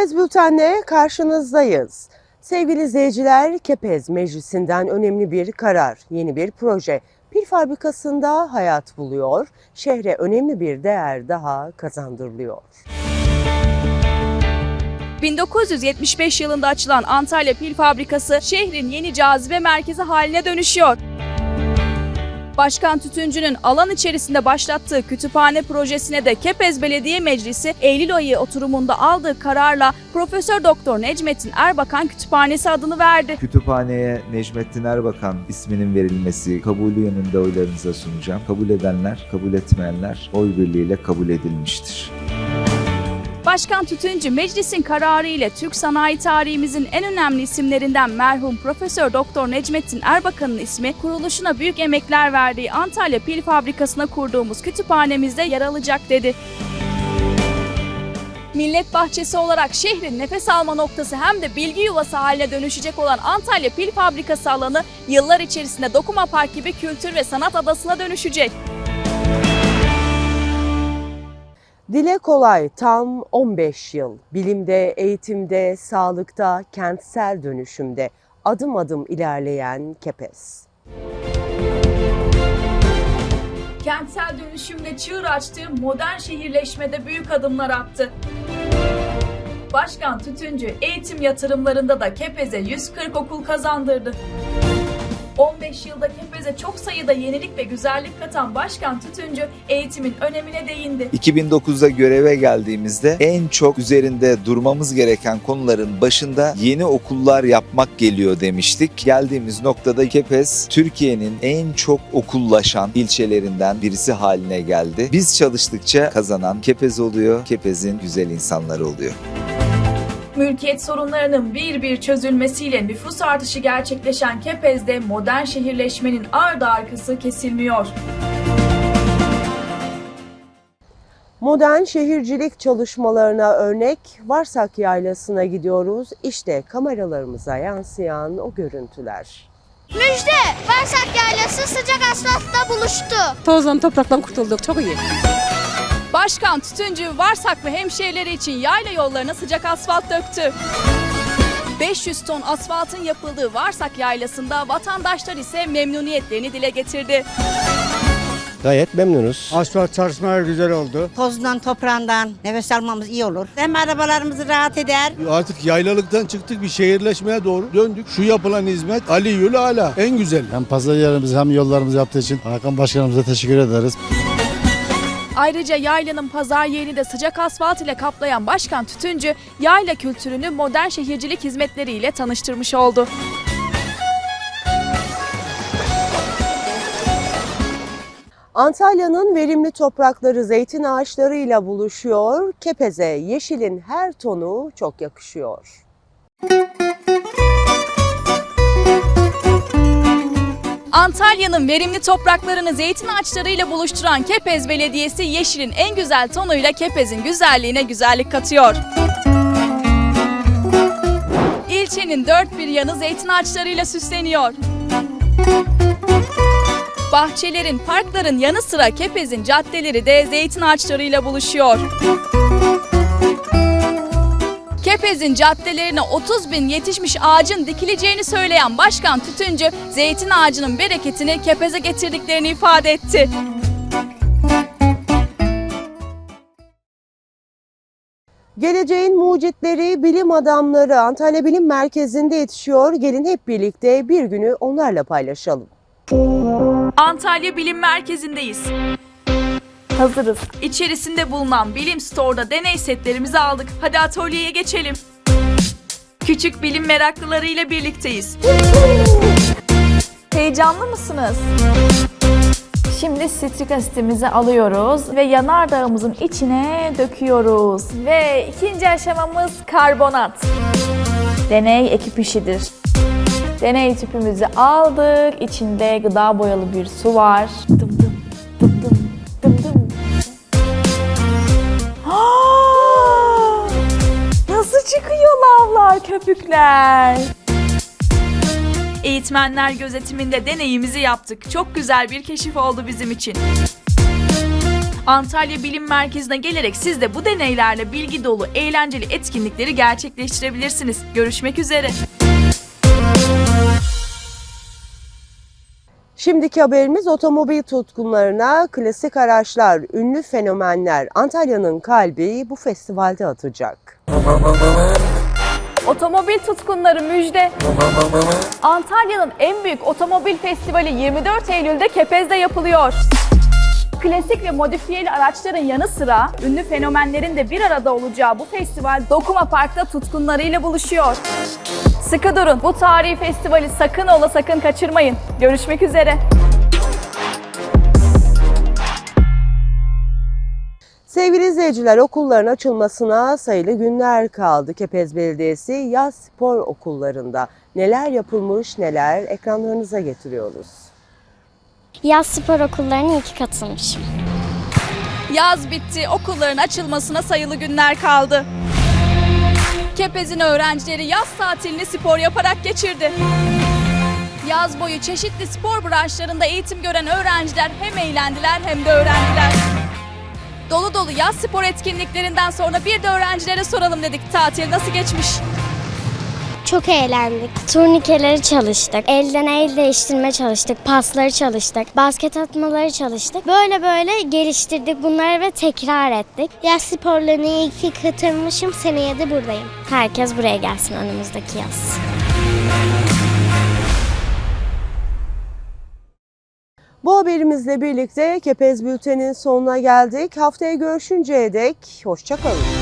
Kepez Bülten'le karşınızdayız. Sevgili izleyiciler, Kepez Meclisi'nden önemli bir karar, yeni bir proje. Pil fabrikasında hayat buluyor, şehre önemli bir değer daha kazandırılıyor. 1975 yılında açılan Antalya Pil Fabrikası şehrin yeni cazibe merkezi haline dönüşüyor. Başkan Tütüncü'nün alan içerisinde başlattığı kütüphane projesine de Kepez Belediye Meclisi Eylül ayı oturumunda aldığı kararla Profesör Doktor Necmettin Erbakan Kütüphanesi adını verdi. Kütüphaneye Necmettin Erbakan isminin verilmesi kabulü yönünde oylarınıza sunacağım. Kabul edenler, kabul etmeyenler oy birliğiyle kabul edilmiştir. Başkan Tütüncü meclisin kararı ile Türk sanayi tarihimizin en önemli isimlerinden merhum Profesör Doktor Necmettin Erbakan'ın ismi kuruluşuna büyük emekler verdiği Antalya Pil Fabrikası'na kurduğumuz kütüphanemizde yer alacak dedi. Millet bahçesi olarak şehrin nefes alma noktası hem de bilgi yuvası haline dönüşecek olan Antalya Pil Fabrikası alanı yıllar içerisinde Dokuma Park gibi kültür ve sanat adasına dönüşecek. Dile kolay tam 15 yıl. Bilimde, eğitimde, sağlıkta, kentsel dönüşümde adım adım ilerleyen Kepez. kentsel dönüşümde çığır açtığı modern şehirleşmede büyük adımlar attı. Başkan Tütüncü eğitim yatırımlarında da Kepez'e 140 okul kazandırdı. 15 yılda Kepez'e çok sayıda yenilik ve güzellik katan Başkan Tütüncü eğitimin önemine değindi. 2009'da göreve geldiğimizde en çok üzerinde durmamız gereken konuların başında yeni okullar yapmak geliyor demiştik. Geldiğimiz noktada Kepez Türkiye'nin en çok okullaşan ilçelerinden birisi haline geldi. Biz çalıştıkça kazanan Kepez oluyor, Kepez'in güzel insanları oluyor. Mülkiyet sorunlarının bir bir çözülmesiyle nüfus artışı gerçekleşen Kepez'de modern şehirleşmenin ardı arkası kesilmiyor. Modern şehircilik çalışmalarına örnek Varsak Yaylası'na gidiyoruz. İşte kameralarımıza yansıyan o görüntüler. Müjde! Varsak yaylası sıcak asfaltla buluştu. Tozdan topraktan kurtulduk. Çok iyi. Başkan Tütüncü Varsak ve hemşehrileri için yayla yollarına sıcak asfalt döktü. 500 ton asfaltın yapıldığı Varsak Yaylası'nda vatandaşlar ise memnuniyetlerini dile getirdi. Gayet memnunuz. Asfalt çalışmaları güzel oldu. Tozdan, toprağından nefes almamız iyi olur. Hem arabalarımızı rahat eder. Artık yaylalıktan çıktık bir şehirleşmeye doğru döndük. Şu yapılan hizmet Ali Yül Ala en güzel. Hem pazar yerimizi hem yollarımızı yaptığı için Hakan Başkanımıza teşekkür ederiz. Ayrıca yaylanın pazar yerini de sıcak asfalt ile kaplayan Başkan Tütüncü, yayla kültürünü modern şehircilik hizmetleriyle tanıştırmış oldu. Antalya'nın verimli toprakları zeytin ağaçlarıyla buluşuyor. Kepez'e yeşilin her tonu çok yakışıyor. Antalya'nın verimli topraklarını zeytin ağaçlarıyla buluşturan Kepez Belediyesi yeşilin en güzel tonuyla Kepez'in güzelliğine güzellik katıyor. İlçenin dört bir yanı zeytin ağaçlarıyla süsleniyor. Bahçelerin, parkların yanı sıra Kepez'in caddeleri de zeytin ağaçlarıyla buluşuyor. Kepez'in caddelerine 30 bin yetişmiş ağacın dikileceğini söyleyen Başkan Tütüncü, zeytin ağacının bereketini Kepez'e getirdiklerini ifade etti. Geleceğin mucitleri, bilim adamları Antalya Bilim Merkezi'nde yetişiyor. Gelin hep birlikte bir günü onlarla paylaşalım. Antalya Bilim Merkezi'ndeyiz. Hazırız. İçerisinde bulunan Bilim Store'da deney setlerimizi aldık. Hadi atölyeye geçelim. Küçük bilim meraklılarıyla birlikteyiz. Heyecanlı mısınız? Şimdi sitrik asitimizi alıyoruz ve yanardağımızın içine döküyoruz. Ve ikinci aşamamız karbonat. Deney ekip işidir. Deney tüpümüzü aldık. İçinde gıda boyalı bir su var. Dım lavlar, köpükler? Eğitmenler gözetiminde deneyimizi yaptık. Çok güzel bir keşif oldu bizim için. Antalya Bilim Merkezi'ne gelerek siz de bu deneylerle bilgi dolu, eğlenceli etkinlikleri gerçekleştirebilirsiniz. Görüşmek üzere. Şimdiki haberimiz otomobil tutkunlarına klasik araçlar, ünlü fenomenler Antalya'nın kalbi bu festivalde atacak. Otomobil tutkunları müjde. Antalya'nın en büyük otomobil festivali 24 Eylül'de Kepez'de yapılıyor. Klasik ve modifiyeli araçların yanı sıra ünlü fenomenlerin de bir arada olacağı bu festival Dokuma Park'ta tutkunlarıyla buluşuyor. Sıkı durun. Bu tarihi festivali sakın ola sakın kaçırmayın. Görüşmek üzere. Sevgili izleyiciler okulların açılmasına sayılı günler kaldı. Kepez Belediyesi yaz spor okullarında neler yapılmış neler ekranlarınıza getiriyoruz. Yaz spor okullarına iki katılmışım. Yaz bitti. Okulların açılmasına sayılı günler kaldı. Kepez'in öğrencileri yaz tatilini spor yaparak geçirdi. Yaz boyu çeşitli spor branşlarında eğitim gören öğrenciler hem eğlendiler hem de öğrendiler. Dolu dolu yaz spor etkinliklerinden sonra bir de öğrencilere soralım dedik. Tatil nasıl geçmiş? Çok eğlendik. Turnikeleri çalıştık. Elden el değiştirme çalıştık. Pasları çalıştık. Basket atmaları çalıştık. Böyle böyle geliştirdik bunları ve tekrar ettik. Yaz sporlarına iki katılmışım. Seneye de buradayım. Herkes buraya gelsin önümüzdeki yaz. Bu haberimizle birlikte Kepez Bülten'in sonuna geldik. Haftaya görüşünceye dek hoşçakalın.